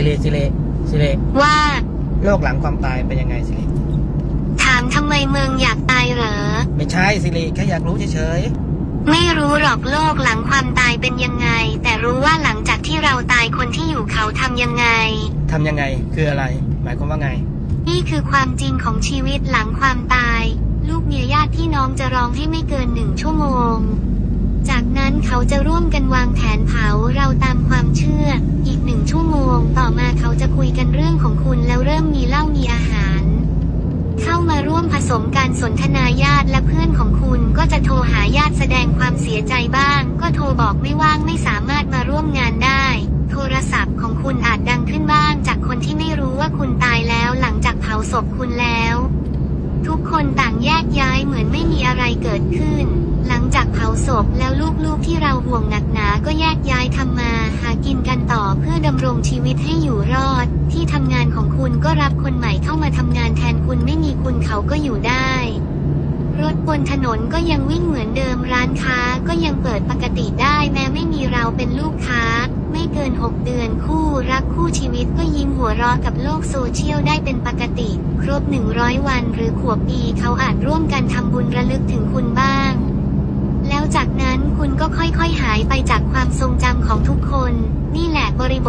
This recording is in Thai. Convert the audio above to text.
สิริสิริสิริว่า โลกหลังความตายเป็นยังไงสิริถามทำไมเมืองอยากตายเหรอ ไม่ใช่สิริแค่อยากรู้เฉยไม่รู้หรอกโลกหลังความตายเป็นยังไง แต่รู้ว่าหลังจากที่เราตายคนที่อยู่เขาทำยังไง ๆทำยังไงคืออะไร หมายความว่าไง นี่คือความจริงของชีวิตหลังความตาย ลูกเมียญาติพี่น้องจะร้องให้ไม่เกินหนึ่งชั่วโมง จากนั้นเขาจะร่วมกันวางแผนเผาเราตามความเชื่อ สมการสนทนาญาติและเพื่อนของคุณก็จะโทรหาญาติแสดงความเสียใจบ้าง ก็โทรบอกไม่ว่างไม่สามารถมาร่วมงานได้ โทรศัพท์ของคุณอาจดังขึ้นบ้างจากคนที่ไม่รู้ว่าคุณตายแล้วหลังจากเผาศพคุณแล้ว ทุกคนต่างแยกย้ายเหมือนไม่มีอะไรเกิดขึ้น หลังจากเผาศพแล้วลูกๆที่เราห่วงหนักหนาก็แยกย้ายทำมา หากินกันต่อเพื่อดำรงชีวิตให้อยู่รอด ที่ทำงานของคุณก็รับคนใหม่เข้ามาทำงานแทนคุณไม่มีคุณ เขาก็อยู่ได้ รถบนถนนก็ยังวิ่งเหมือนเดิมร้านค้าก็ยังเปิดปกติได้แม้ไม่มีเราเป็นลูกค้า ไม่เกิน 6 เดือนคู่รักคู่ชีวิตก็ยิ้มหัวเราะกับโลกโซเชียลได้เป็นปกติ ครบ 100 วันหรือขวบปีเขาอาจร่วมกันทำบุญระลึกถึงคุณบ้าง แล้วจากนั้นคุณก็ค่อยๆหายไปจากความทรงจำของทุกคน นี่แหละบริบท